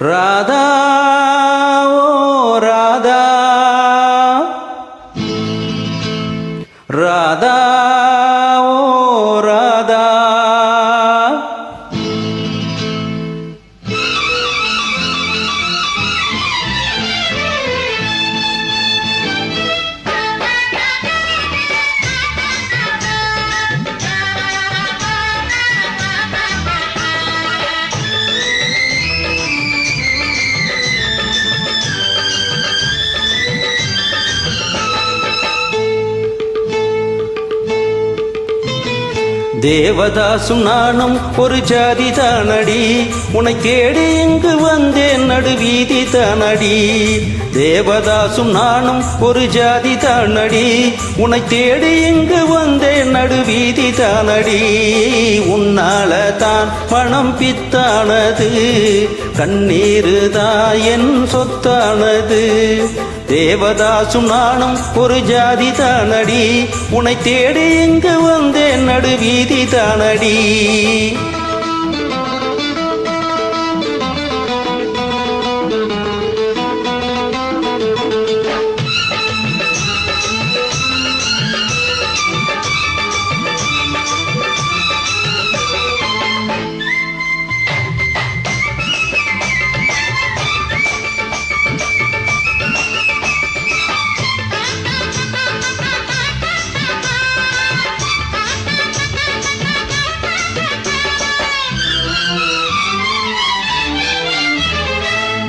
ராதா ஓ ராதா ராதா தேவதாசும் நானும் ஒரு ஜாதி தானடி உனை தேடி இங்கு வந்தேன் நடுவீதி தானடி தேவதாசும் நானும் ஒரு ஜாதி தானடி உனை தேடி இங்கு வந்தேன் நடுவீதி தானடி உன்னால தான் பணம் பித்தானது. கண்ணீரு தான் என் சொத்தானது. தேவதாசும் நானும் ஒரு ஜாதி தானடி. உனை தேடி எங்கு வந்தேன் நடுவீதி தானடி.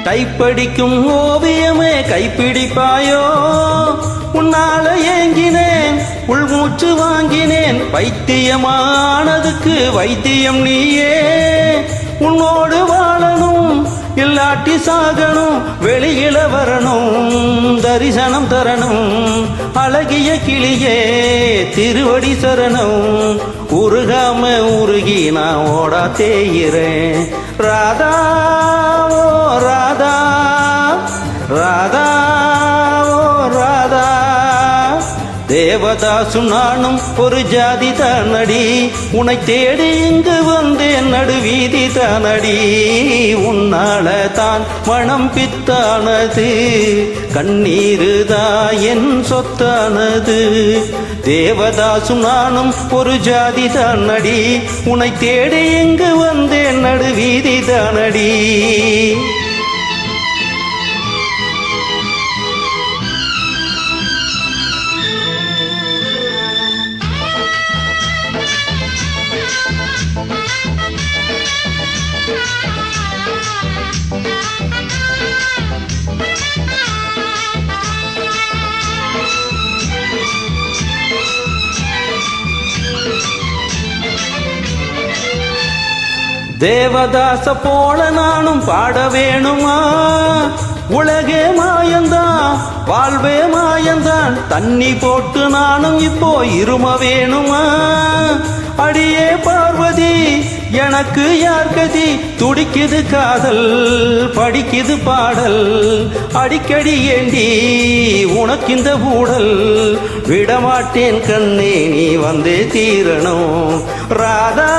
கைப்படிக்கும் ஓவியமே கைப்பிடிப்பாயோ? உன்னால ஏங்கினேன் உள்மூச்சு வாங்கினேன் வைத்தியமானதுக்கு வைத்தியம் நீயே. உன்னோடு வாழணும் இல்லாட்டி சாகணும் வெளியில வரணும் தரிசனம் தரணும் அழகிய கிளியே திருவடி சரணம். உருகாம உருகி நான் ஓடா தேயிறேன். ராதா ஓ ராதா ராதா. தேவதாசும் நானும் ஒரு ஜாதி தானடி உன்னை தேடி இங்கு வந்தேன் நடுவீதி தானடி உன்னால தான் மனம் பித்தானது. கண்ணீரு தான் என் சொத்தானது. தேவதாசும் நானும் ஒரு ஜாதி தானடி உன்னை தேடி இங்கு வந்தேன் நடுவீதி தானடி தேவதாச போல நானும் பாட வேணுமா? உலகே மாயந்தான் வாழ்வே மாயந்தான். தண்ணி போட்டு நானும் இப்போ இரும வேணுமா? அடியே பார்வதி எனக்கு யார் கதி? துடிக்குது காதல் படிக்குது பாடல். அடிக்கடி ஏண்டி உனக்கு இந்த ஊடல்? விடமாட்டேன் கண்ணே நீ வந்தே தீரணும். ராதா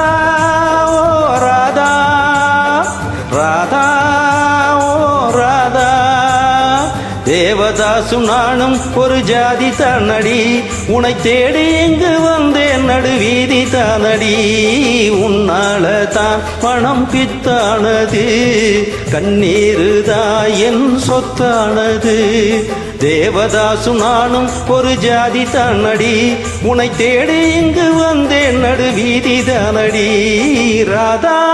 தேவதாசும் நானும் ஒரு ஜாதி தானடி. உனை தேடி இங்கு வந்தேன் நடுவீதி தானடி. உன்னால தான் பணம் பித்தானது. கண்ணீரு தான் என் சொத்தானது. தேவதாசும் நானும் ஒரு ஜாதி தானடி. உனை தேடி இங்கு வந்தேன் நடுவீதி தானடி. ராதா